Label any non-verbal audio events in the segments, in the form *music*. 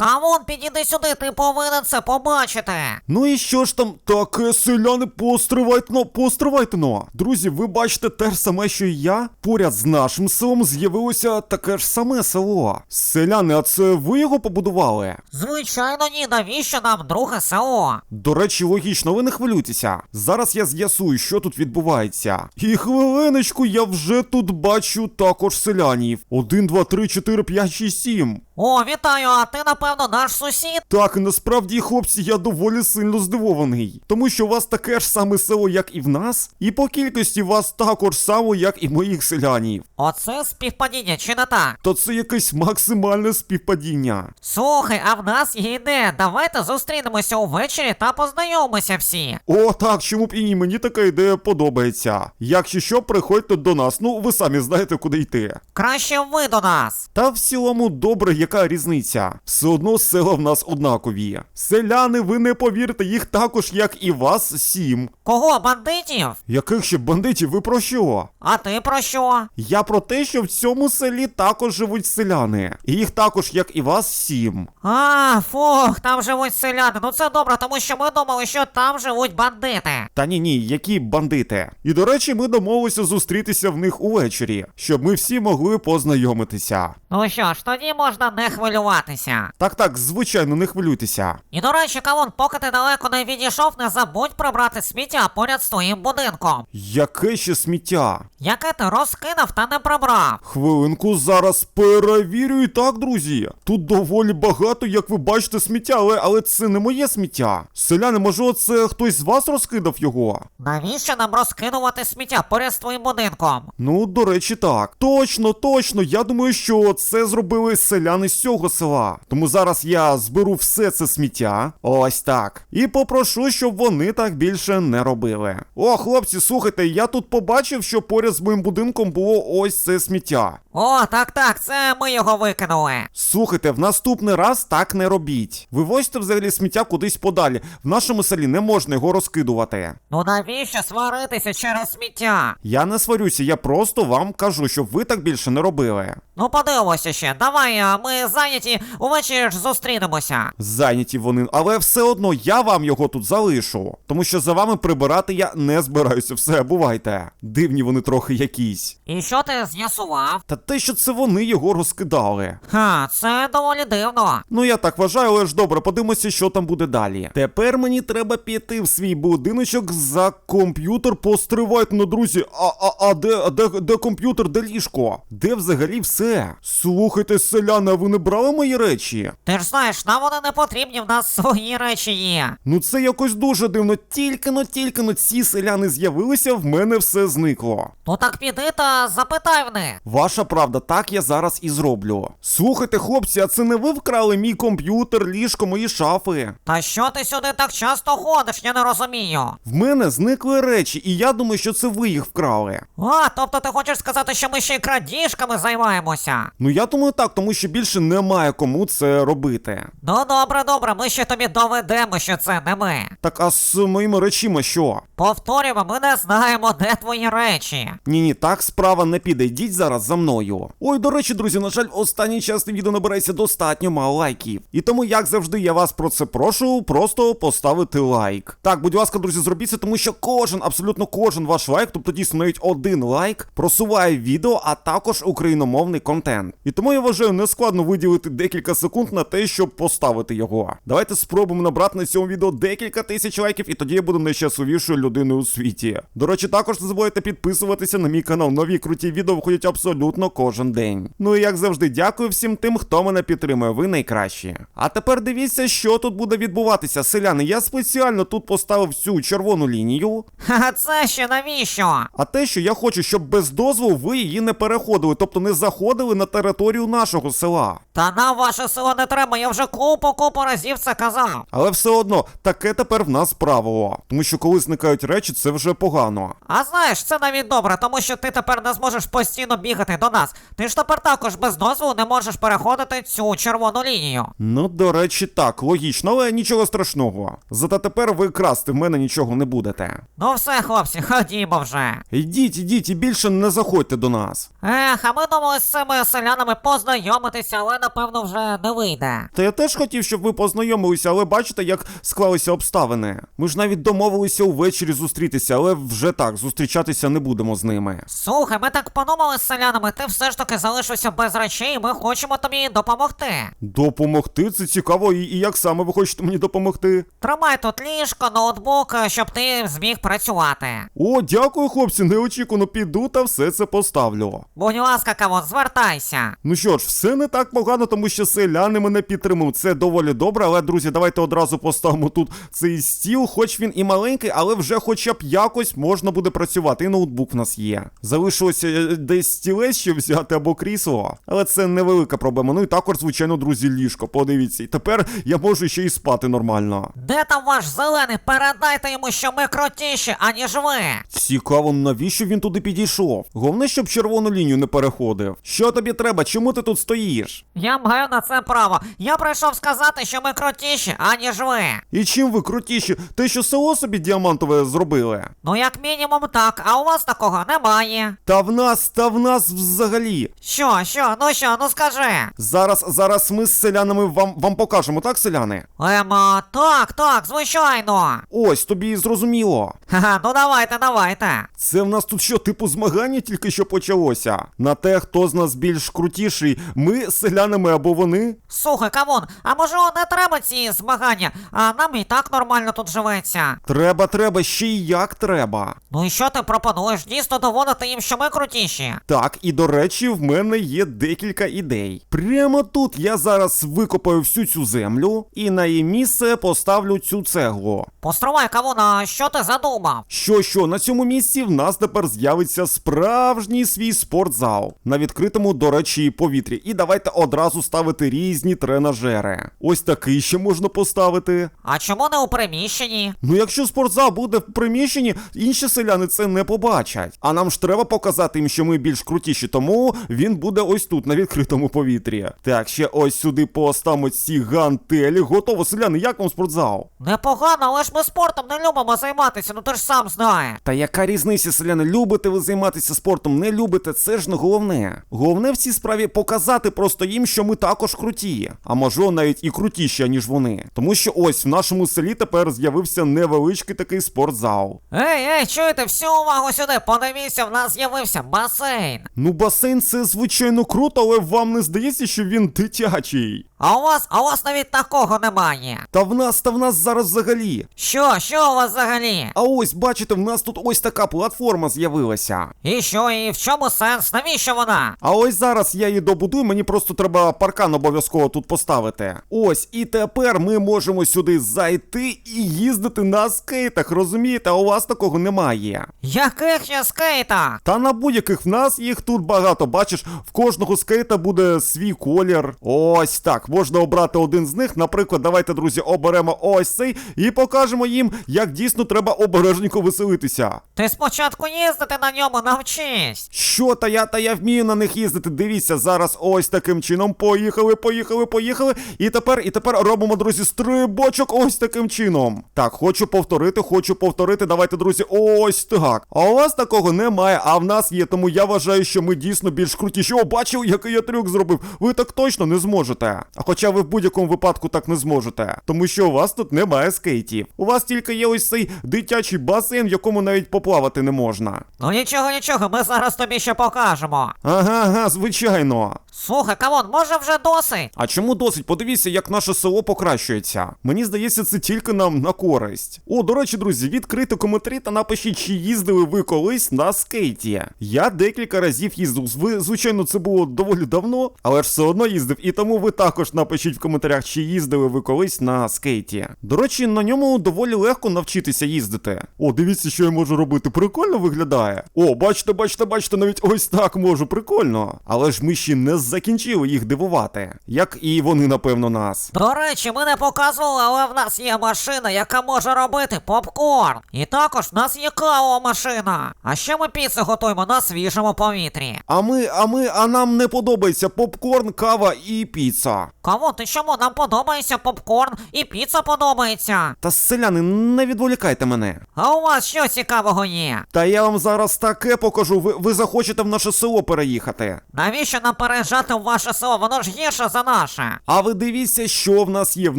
Камон, підійди сюди, ти повинен це побачити. Ну і що ж там, таке селяни, постривайте но, постривайте но. Друзі, ви бачите те ж саме, що і я. Поряд з нашим селом з'явилося таке ж саме село. Селяни, а це ви його побудували? Звичайно, ні, навіщо нам друге село? До речі, логічно, ви не хвилюйтеся. Зараз я з'ясую, що тут відбувається. І хвилиночку, я вже тут бачу також селянів. Один, два, три, чотири, п'ять, шість, сім. О, вітаю, а ти, напевно, наш сусід? Так, насправді, хлопці, я доволі сильно здивований, тому що у вас таке ж саме село, як і в нас, і по кількості вас також само, як і моїх селянів. Оце співпадіння, чи не так? То це якесь максимальне співпадіння. Слухай, а в нас є ідея. Давайте зустрінемося увечері та познайомимося всі. О, так, чому б і ні, мені така ідея подобається. Якщо що, приходьте до нас, ну ви самі знаєте, куди йти. Краще ви до нас. Та в цілому добре, яка різниця? Все одно села в нас однакові. Селяни, ви не повірите, їх також, як і вас, сім. Кого, бандитів? Яких ще бандитів, ви про що? А ти про що? Я про те, що в цьому селі також живуть селяни. І їх також, як і вас, сім. А, фух, там живуть селяни. Ну це добре, тому що ми думали, що там живуть бандити. Та ні, ні, які бандити. І до речі, ми домовилися зустрітися в них увечері, щоб ми всі могли познайомитися. Ну що ж, тоді можна не хвилюватися. Так, так, звичайно, не хвилюйтеся. І до речі, Кавун, поки ти далеко не відійшов, не забудь прибрати сміття поряд з твоїм будинком. Яке ще сміття? Яке ти розкинув та не прибрав. Хвилинку зараз перевірю і так, друзі. Тут доволі багато, як ви бачите, сміття, але, але це не моє сміття. Селяни, може, це хтось з вас розкидав його? Навіщо нам розкидувати сміття поряд з твоїм будинком? Ну, до речі, так. Точно, точно. Я думаю, що це зробили селяни з цього села. Тому зараз я зберу все це сміття. Ось так. І попрошу, щоб вони так більше не робили. О, хлопці, слухайте, я тут побачив, що поряд з моїм будинком було ось це сміття. О, так, так, це ми його викинули. Слухайте, в наступний раз так не робіть. Вивозьте взагалі сміття кудись подалі. В нашому селі не можна його розкидувати. Ну навіщо сваритися через сміття? Я не сварюся, я просто вам кажу, щоб ви так більше не робили. Ну подивимося ще. Давай, а ми зайняті, увечері ж зустрінемося. Зайняті вони, але все одно я вам його тут залишу. Тому що за вами прибирати я не збираюся. Все, бувайте. Дивні вони трохи якісь. І що ти з'ясував? Та те, що це вони його розкидали. Ха, це доволі дивно. Ну я так вважаю, але ж добре, подивимося, що там буде далі. Тепер мені треба піти в свій будиночок за комп'ютер. Постривайте, ну, друзі. А, а, а де, а де, де комп'ютер, де ліжко? Де взагалі все? Слухайте, селяни, а ви не брали мої речі? Ти ж знаєш, нам вони не потрібні, в нас свої речі є. Ну це якось дуже дивно. Тільки но, тільки но ці селяни з'явилися, в мене все зникло. Ну так піди та запитай в них. Ваша правда, так я зараз і зроблю. Слухайте, хлопці, а це не ви вкрали мій комп'ютер, ліжко, мої шафи? Та що ти сюди так часто ходиш, я не розумію. В мене зникли речі, і я думаю, що це ви їх вкрали. А, тобто ти хочеш сказати, що ми ще й крадіжками займаємося? Ну я думаю так, тому що більше немає кому це робити. Ну добре, добре, ми ще тобі доведемо, що це не ми. Так а з моїми речима що? Повторюємо, ми не знаємо, де твої речі. Ні, ні, так справа не піде. Йдіть зараз за мною. Ой, до речі, друзі, на жаль, останній час відео набирається достатньо мало лайків. І тому, як завжди, я вас про це прошу, просто поставити лайк. Так, будь ласка, друзі, зробіть це, тому що кожен, абсолютно кожен ваш лайк, тобто дійсно навіть один лайк, просуває відео, а також україномовний контент. І тому я вважаю нескладно виділити декілька секунд на те, щоб поставити його. Давайте спробуємо набрати на цьому відео декілька тисяч лайків, і тоді я буду найщасливішою людиною у світі. До речі, також не забувайте підписуватися на мій канал. Нові круті відео виходять абсолютно кожен день. Ну і як завжди, дякую всім тим, хто мене підтримує. Ви найкращі. А тепер дивіться, що тут буде відбуватися. Селяни, я спеціально тут поставив цю червону лінію. А це ще навіщо? А те, що я хочу, щоб без дозволу ви її не переходили, тобто не заходили на територію нашого села. Та нам ваше село не треба, я вже купу купу разів це казав. Але все одно, таке тепер в нас правило. Тому що коли зникають речі, це вже погано. А знаєш, це навіть добре, тому що ти тепер не зможеш постійно бігати до нас. Ти ж тепер також без дозволу не можеш переходити цю червону лінію. Ну, до речі, так, логічно, але нічого страшного. Зате тепер ви красти в мене нічого не будете. Ну все, хлопці, ходімо вже. Йдіть, ідіть і більше не заходьте до нас. Ех, а ми думали з цими селянами познайомитися, але не напевно, вже не вийде. Та я теж хотів, щоб ви познайомилися, але бачите, як склалися обставини. Ми ж навіть домовилися увечері зустрітися, але вже так, зустрічатися не будемо з ними. Слухай, ми так подумали з селянами, ти все ж таки залишився без речей, і ми хочемо тобі допомогти. Допомогти? Це цікаво, і, і як саме ви хочете мені допомогти? Тримай тут ліжко, ноутбук, щоб ти зміг працювати. О, дякую, хлопці, неочікувано піду та все це поставлю. Будь ласка, кавон, звертайся. Ну що ж, все не так погано, тому що селяни мене підтримують. Це доволі добре, але друзі, давайте одразу поставимо тут цей стіл, хоч він і маленький, але вже хоча б якось можна буде працювати. І ноутбук в нас є. Залишилося е, десь стілець ще взяти або крісло, але це невелика проблема. Ну і також, звичайно, друзі, ліжко. Подивіться, і тепер я можу ще й спати нормально. Де там ваш зелений? Передайте йому, що ми крутіші, аніж ви. Цікаво, навіщо він туди підійшов? Головне, щоб червону лінію не переходив. Що тобі треба? Чому ти тут стоїш? Я маю на це право. Я прийшов сказати, що ми крутіші, аніж ви. І чим ви крутіші? Те, що село собі діамантове зробили? Ну, як мінімум, так, а у вас такого немає. Та в нас, та в нас взагалі. Що, що, ну що, ну скажи. Зараз, зараз ми з селянами вам, вам покажемо, так, селяни? Ема, так, так, звичайно. Ось тобі і зрозуміло. Ха-ха, ну давайте, давайте. Це в нас тут що, типу змагання тільки що почалося. На те, хто з нас більш крутіший, ми з селянами або вони. Слухай, камон, а може не треба ці змагання, а нам і так нормально тут живеться. Треба, треба, ще й як треба. Ну і що ти пропонуєш? Дійсно доводити їм, що ми крутіші. Так, і до речі, в мене є декілька ідей. Прямо тут я зараз викопаю всю цю землю і на її місце поставлю цю цеглу. Постривай, камон, а що ти задумав? Що що, на цьому місці в нас тепер з'явиться справжній свій спортзал на відкритому, до речі, повітрі. І давайте одразу ставити різні тренажери. Ось такий ще можна поставити. А чому не у приміщенні? Ну, якщо спортзал буде в приміщенні, інші селяни це не побачать. А нам ж треба показати їм, що ми більш крутіші, тому він буде ось тут, на відкритому повітрі. Так, ще ось сюди поставимо ці гантелі. Готово, селяни, як вам спортзал? Непогано, але ж ми спортом не любимо займатися, ну ти ж сам знаєш. Та яка різниця, селяни? Любите ви займатися спортом, не любите, це ж не головне. Головне в цій справі показати просто їм, що ми також круті, а може навіть і крутіші, ніж вони. Тому що ось в нашому селі тепер з'явився невеличкий такий спортзал. Ей, ей, чуєте, всю увагу сюди, подивіться, в нас з'явився басейн. Ну, басейн це звичайно круто, але вам не здається, що він дитячий. А у вас, а у вас навіть такого немає. Та в нас та в нас зараз взагалі. Що, що у вас взагалі? А ось, бачите, в нас тут ось така платформа з'явилася. І що, і в чому сенс? Навіщо вона? А ось зараз я її добудую, мені просто треба паркан обов'язково тут поставити. Ось, і тепер ми можемо сюди зайти і їздити на скейтах, розумієте? А у вас такого немає. Яких я скейтах? Та на будь-яких в нас їх тут багато. Бачиш, в кожного скейта буде свій колір. Ось так. Можна обрати один з них. Наприклад, давайте, друзі, оберемо ось цей і покажемо їм, як дійсно треба обережненько веселитися. Ти спочатку їздити на ньому навчись. Що та я та я вмію на них їздити. Дивіться, зараз ось таким чином. Поїхали, поїхали, поїхали. І тепер, і тепер робимо, друзі, стрибочок ось таким чином. Так, хочу повторити, хочу повторити. Давайте, друзі, ось так. А у вас такого немає, а в нас є, тому я вважаю, що ми дійсно більш крутіші. О, бачив, який я трюк зробив. Ви так точно не зможете. А хоча ви в будь-якому випадку так не зможете. Тому що у вас тут немає скейтів. У вас тільки є ось цей дитячий басейн, в якому навіть поплавати не можна. Ну нічого, нічого, ми зараз тобі ще покажемо. Ага, ага, звичайно. Слухай, камон, може вже досить? А чому досить? Подивіться, як наше село покращується. Мені здається, це тільки нам на користь. О, до речі, друзі, відкрити коментарі та напишіть, чи їздили ви колись на скейті. Я декілька разів їздив. Звичайно, це було доволі давно, але ж все одно їздив. І тому ви також напишіть в коментарях, чи їздили ви колись на скейті. До речі, на ньому доволі легко навчитися їздити. О, дивіться, що я можу робити. Прикольно виглядає. О, бачите, бачите, бачите, навіть ось так можу. Прикольно. Але ж ми ще не закінчили їх дивувати. Як і вони, напевно, нас. До речі, ми не показували, але в нас є машина, яка може робити попкорн. І також в нас є кавова машина. А ще ми піцу готуємо на свіжому повітрі. А ми, а ми, а нам не подобається попкорн, кава і піца. Кавун, ти чому? Нам подобається попкорн і піца подобається. Та селяни, не відволікайте мене. А у вас що цікавого є? Та я вам зараз таке покажу. Ви, ви захочете в наше село переїхати. Навіщо нам переїжджати в ваше село? Воно ж гірше за наше. А ви дивіться, що в нас є. В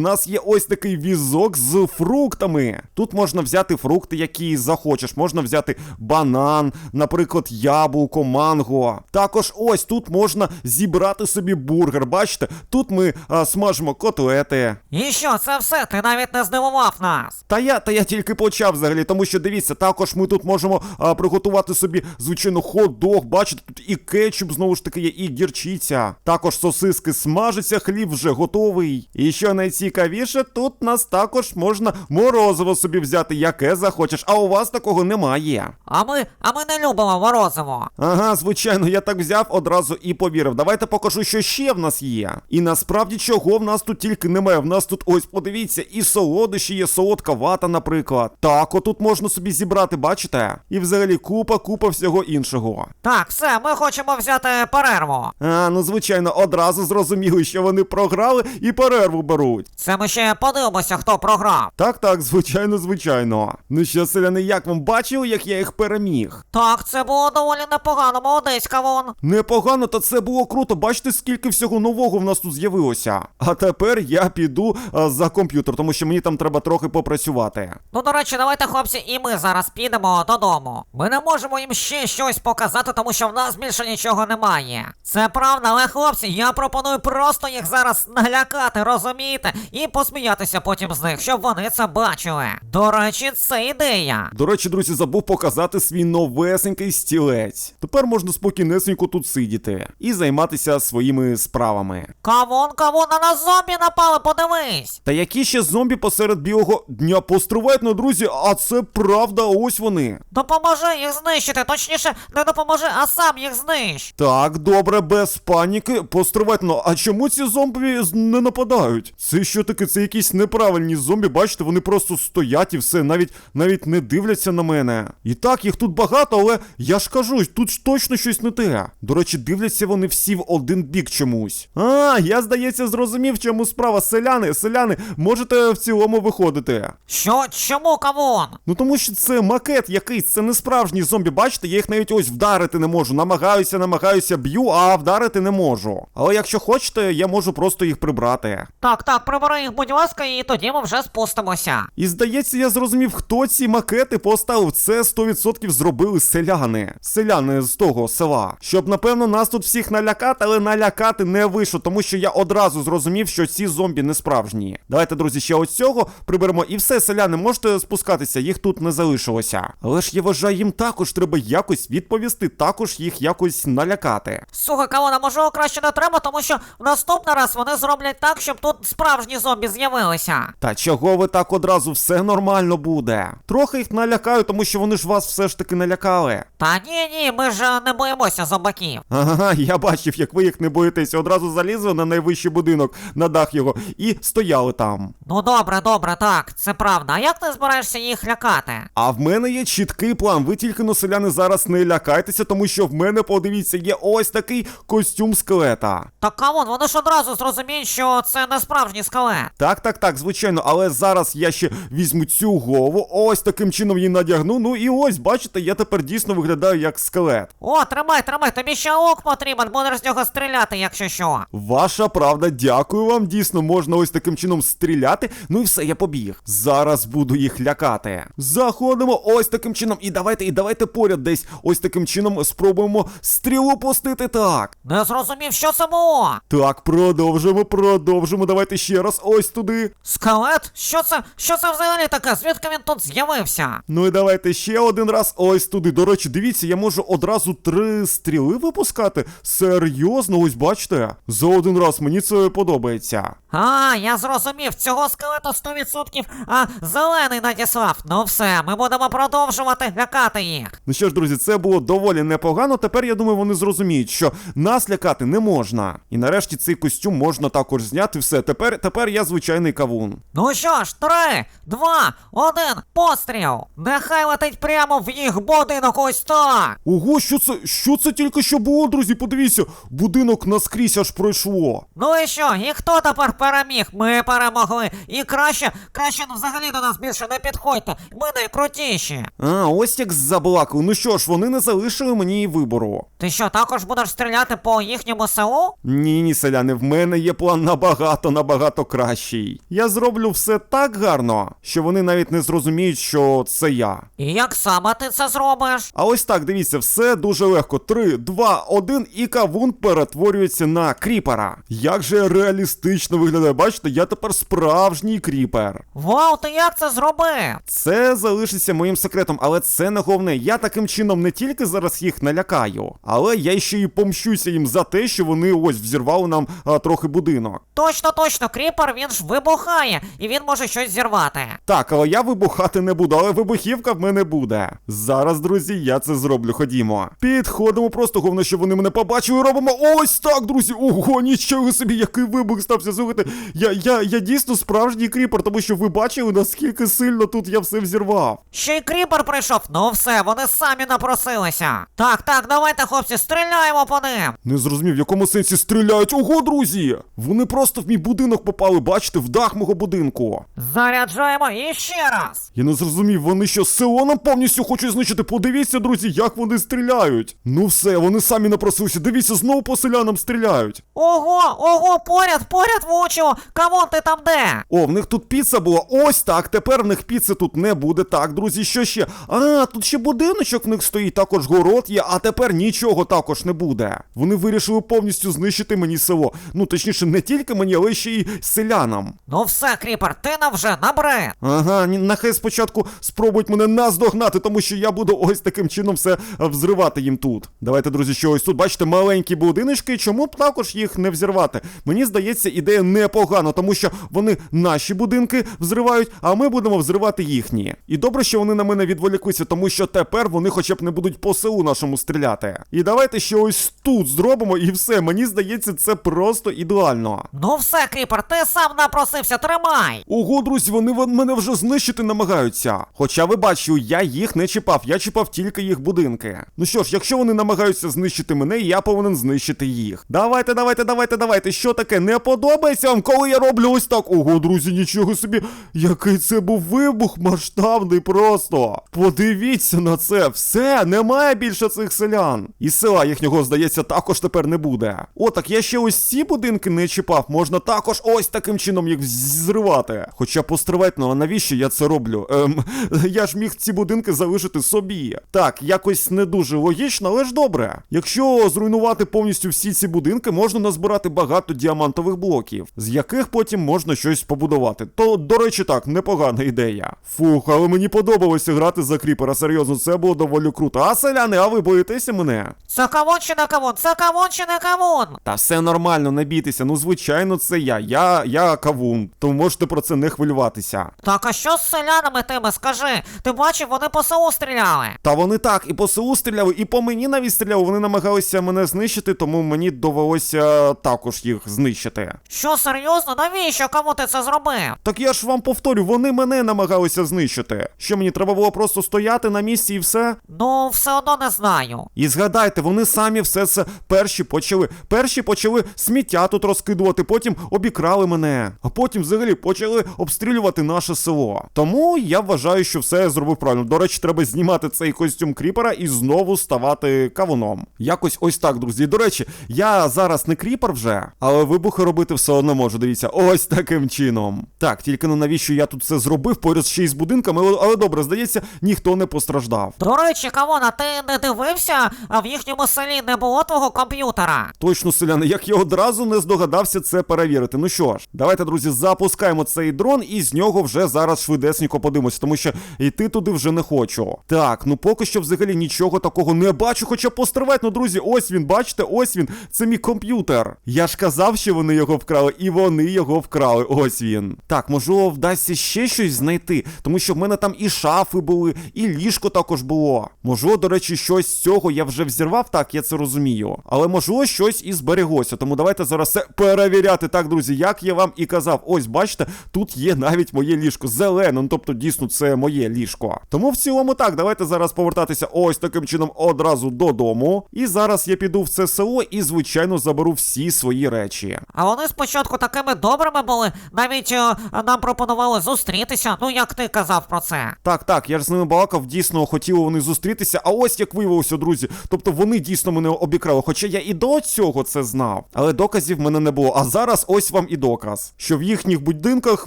нас є ось такий візок з фруктами. Тут можна взяти фрукти, які захочеш. Можна взяти банан, наприклад, яблуко, манго. Також ось тут можна зібрати собі бургер. Бачите, тут ми а, смажимо котлети. І що, це все? Ти навіть не здивував нас. Та я, та я тільки почав взагалі, тому що дивіться, також ми тут можемо а, приготувати собі, звичайно, хот-дог. Бачите, тут і кетчуп знову ж таки є, і гірчиця. Також сосиски смажаться, хліб вже готовий. І що найцікавіше, тут нас також можна морозиво собі взяти, яке захочеш, а у вас такого немає. А ми, а ми не любимо морозиво. Ага, звичайно, я так взяв одразу і повірив. Давайте покажу, що ще в нас є. І насправді чого в нас тут тільки немає. В нас тут ось подивіться, і солодощі є, солодка вата, наприклад. Так, отут можна собі зібрати, бачите? І взагалі купа, купа всього іншого. Так, все, ми хочемо взяти перерву. А, ну звичайно, одразу зрозуміли, що вони програли і перерву беруть. Це ми ще подивимося, хто програв. Так, так, звичайно, звичайно. Ну що, селяни, як вам бачили, як я їх переміг? Так, це було доволі непогано, молодець, кавун. Непогано, та це було круто. Бачите, скільки всього нового в нас тут з'явилося. А тепер я піду а, за комп'ютер, тому що мені там треба трохи попрацювати. Ну, до речі, давайте, хлопці, і ми зараз підемо додому. Ми не можемо їм ще щось показати, тому що в нас більше нічого немає. Це правда, але хлопці, я пропоную просто їх зараз налякати, розумієте? І посміятися потім з них, щоб вони це бачили. До речі, це ідея. До речі, друзі, забув показати свій новесенький стілець. Тепер можна спокійнесенько тут сидіти і займатися своїми справами. Кавун, кавун, на нас зомбі напали, подивись. Та які ще зомбі посеред білого дня постривають, ну, друзі, а це правда, ось вони. Допоможи їх знищити, точніше, не допоможи, а сам їх знищ. Так, добре, без паніки. Постривайте, ну, а чому ці зомбі не нападають? Це що таке? Це якісь неправильні зомбі, бачите, вони просто стоять і все, навіть навіть не дивляться на мене. І так, їх тут багато, але я ж кажу, тут ж точно щось не те. До речі, дивляться вони всі в один бік чомусь. А, я здається, зрозумів, чому справа. Селяни, селяни, можете в цілому виходити. Що, чому кавун? Ну тому що це макет якийсь, це не справжні зомбі. Бачите, я їх навіть ось вдарити не можу. Намагаюся, намагаюся, б'ю, а вдарити не можу. Але якщо хочете, я можу просто їх прибрати. Так, так, прибери їх, будь ласка, і тоді ми вже спустимося. І здається, я зрозумів, хто ці макети поставив. Це 100% зробили селяни. Селяни з того села. Щоб, напевно, нас тут всіх налякати, але налякати не вийшло, тому що я одразу зрозумів, що ці зомбі не справжні. Давайте, друзі, ще ось цього приберемо. І все, селяни, можете спускатися, їх тут не залишилося. Але ж я вважаю, їм також треба якось відповісти, також їх якось налякати. Слухай, кавуна, можливо, краще не треба, тому що в наступний раз вони зроблять так, щоб тут справжні зомбі з'явилися. Та чого ви так одразу все нормально буде? Трохи їх налякаю, тому що вони ж вас все ж таки налякали. Та ні, ні, ми ж е, не боїмося зомбаків. Ага, *laughs* я бачив, як ви їх не боїтеся. Одразу залізли на найвищий будинок, на дах його, і стояли там. Ну добре, добре, так, це правда. А як ти збираєшся їх лякати? А в мене є чіткий план. Ви тільки но селяни зараз не лякайтеся, тому що в мене, подивіться, є ось такий костюм скелета. Так кавун, вони ж одразу зрозуміють, що це не справжній скелет. Так, так, так, звичайно, але зараз я ще візьму цю голову, ось таким чином її надягну. Ну і ось, бачите, я тепер дійсно виглядаю як скелет. О, тримай, тримай, тобі ще лук потрібен, будеш з нього стріляти, якщо що. Ваша правда, дякую вам. Дійсно, можна ось таким чином стріляти. Ну і все, я побіг. Зараз буду їх лякати. Заходимо ось таким чином. І давайте, і давайте поряд десь ось таким чином спробуємо стрілу пустити. Так. Не зрозумів, що це було. Так, продовжимо, продовжимо. Давайте ще раз ось туди. Скелет? Що це? Що це взагалі таке? Звідки він тут з'явився? Ну і давайте ще один раз ось туди. До речі, дивіться, я можу одразу три стріли випускати. Серйозно, ось бачите? За один раз мені це подобається. А, я зрозумів, цього скелета 100% а, зелений надіслав. Ну все, ми будемо продовжувати лякати їх. Ну що ж, друзі, це було доволі непогано. Тепер я думаю, вони зрозуміють, що нас лякати не можна. І нарешті цей костюм можна також зняти. Все, тепер, тепер я звичайний кавун. Ну що ж, три, два, один, постріл! Нехай летить прямо в їх будинок ось так! Ого, що це? Що це тільки що було, друзі? Подивіться, будинок наскрізь аж пройшло. Ну і що? І хто тепер переміг? Ми перемогли. І краще, краще ну, взагалі до нас більше не підходьте. Ми найкрутіші. А, ось як заблакали. Ну що ж, вони не залишили мені і вибору. Ти що, також будеш стріляти по їхньому селу? Ні, ні, селяни, в мене є план набагато, набагато кращий. Я зроблю все так гарно, що вони навіть не зрозуміють, що це я. І як саме ти це зробиш? А ось так, дивіться, все дуже легко. 3, 2, 1 і кавун перетворюється на кріпера. Як же реалістично виглядає, бачите, я тепер справжній кріпер. Вау, ти як це зробив? Це залишиться моїм секретом, але це не головне. Я таким чином не тільки зараз їх налякаю, але я ще й помщуся їм за те, що вони ось взірвали нам а, трохи будинок. Точно, точно, кріпер він ж вибухає, і він може щось зірвати. Так, але я вибухати не буду, але вибухівка в мене буде. Зараз, друзі, я це зроблю. Ходімо. Підходимо, просто головне, щоб вони мене побачили. Робимо ось так, друзі. Ого, нічого собі, який вибух стався. Слухайте, я, я, я дійсно справжній кріпер, тому що ви бачили, наскільки сильно тут я все взірвав. Ще й кріпер прийшов, ну все, вони самі напросилися. Так, так, давайте, хлопці, стріляємо по ним. Не зрозумів, в якому сенсі стріляють. Ого, друзі! Вони просто в мій будинок попали, бачите, в дах мого будинку. Заряджаємо і ще раз. Я не зрозумів, вони що село нам повністю хочуть знищити. Подивіться, друзі, як вони стріляють. Ну все, вони самі напросилися. Дивіться, знову по селянам стріляють. Ого, ого, поряд, поряд влучило. Камон, ти там де? О, в них тут піца була. Ось так. Тепер в них піци тут не буде. Так, друзі, що ще? А, тут ще будиночок в них стоїть, також город є, а тепер нічого також не буде. Вони вирішили повністю знищити мені село. Ну, точніше, не тільки мені, але ще й селянам. Ну все, кріпер, ти нам вже набрид. Ага, нехай спочатку спробують мене наздогнати, тому що я буду ось таким чином все взривати їм тут. Давайте, друзі, що ось тут, бачите, маленькі будиночки, чому б також їх не взірвати? Мені здається, ідея непогана, тому що вони наші будинки взривають, а ми будемо взривати їхні. І добре, що вони на мене відволіклися, тому що тепер вони хоча б не будуть по селу нашому стріляти. І давайте ще ось тут зробимо, і все. Мені здається, це просто ідеально. Ну все, кріпер, ти сам напросився, тримай. Ого, друзі, вони мене вже знищити намагаються. Хоча ви бачили, я їх не чіпав, я чіпав тільки їх будинки. Ну що ж, якщо вони намагаються знищити мене, я повинен знищити їх. Давайте, давайте, давайте, давайте. Що таке? Не подобається вам, коли я роблю ось так? Ого, друзі, нічого собі. Який це був вибух масштабний просто. Подивіться на це. Все, немає більше цих селян. І села їхнього, здається, також тепер не буде. О, так я ще ось ці будинки не чіпав. Можна також ось таким чином їх зривати. Хоча постривайте, ну а навіщо я це роблю? Ем, *laughs* я ж міг ці будинки залишити собі. Так, якось не дуже логічно, але ж добре. Якщо зруйнувати повністю всі ці будинки, можна назбирати багато діамантових блоків, з яких потім можна щось побудувати. То, до речі, так, непогана ідея. Фух, але мені подобалося грати за кріпера. Серйозно, це було доволі круто. А селяни, а ви боїтеся мене? Це кавун чи не кавун? Це кавун чи не кавун? Та все нормально, не бійтеся. Ну, звичайно, це я. Я, я кавун. Тому можете про це не хвилюватися. Так а що з селянами тими, скажи? Ти бачив, вони по селу стріляли. Та вони так, і по селу стріляли, і по мені навіть стріляли. Вони намагалися мене знищити, тому мені довелося також їх знищити. Що серйозно? Навіщо кому ти це зробив? Так я ж вам повторю, вони мене намагалися знищити. Що мені треба було просто стояти на місці і все? Ну, все одно не знаю. І згадайте, вони самі все це перші почали. Перші почали сміття тут розкидувати, потім обікрали мене, а потім взагалі почали обстрілювати наше село. Тому я вважаю, що все я зробив правильно. До речі, треба знімати цей костюм кріпера і знову ставати кавуном. Якось ось так, друзі. До речі, я зараз не кріпер вже, але вибухи робити все одно можу. Дивіться, ось таким чином. Так, тільки ну навіщо я тут це зробив поряд ще й з будинками, але, але добре, здається, ніхто не постраждав. До речі, кавун, а ти не дивився, а в їхньому селі не було твого комп'ютера. Точно, селяни, як я одразу не здогадався це перевірити. Ну що ж, давайте, друзі, запускаємо цей дрон і з нього вже зараз швидесенько подивимося, тому що йти туди вже не хочу. Так, ну поки що взагалі нічого такого не бачу, хоча постривайте, ну друзі, ось він, бачите, ось він. Це мій комп'ютер. Я ж казав, що вони його вкрали, і вони його вкрали. Ось він. Так, можливо, вдасться ще щось знайти, тому що в мене там і шафи були, і ліжко також було. Можливо, до речі, щось з цього я вже взірвав, так, я це розумію. Але можливо, щось і збереглося. Тому давайте зараз це перевіряти. Так, друзі, як я вам і казав, ось бачите, тут є навіть моє ліжко. Зелене, ну тобто дійсно це моє ліжко. Тому в цілому так, давайте зараз повертатися ось таким чином одразу додому. І зараз я піду в це село і, звичайно, заберу всі свої речі. речі. А вони спочатку такими добрими були, навіть е, нам пропонували зустрітися, ну як ти казав про це. Так, так, я ж з ними балакав, дійсно хотіли вони зустрітися, а ось як виявилося, друзі. Тобто вони дійсно мене обікрали, хоча я і до цього це знав. Але доказів в мене не було. А зараз ось вам і доказ, що в їхніх будинках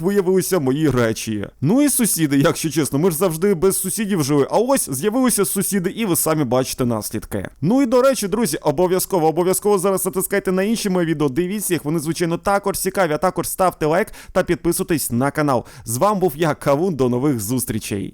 виявилися мої речі. Ну і сусіди, якщо чесно, ми ж завжди без сусідів жили. А ось з'явилися сусіди, і ви самі бачите наслідки. Ну і до речі, друзі, обов'язково, обов'язково зараз натискайте на інші мої відео. Дивіться їх, вони звичайно також цікаві. А також ставте лайк та підписуйтесь на канал. З вами був я, Кавун. До нових зустрічей.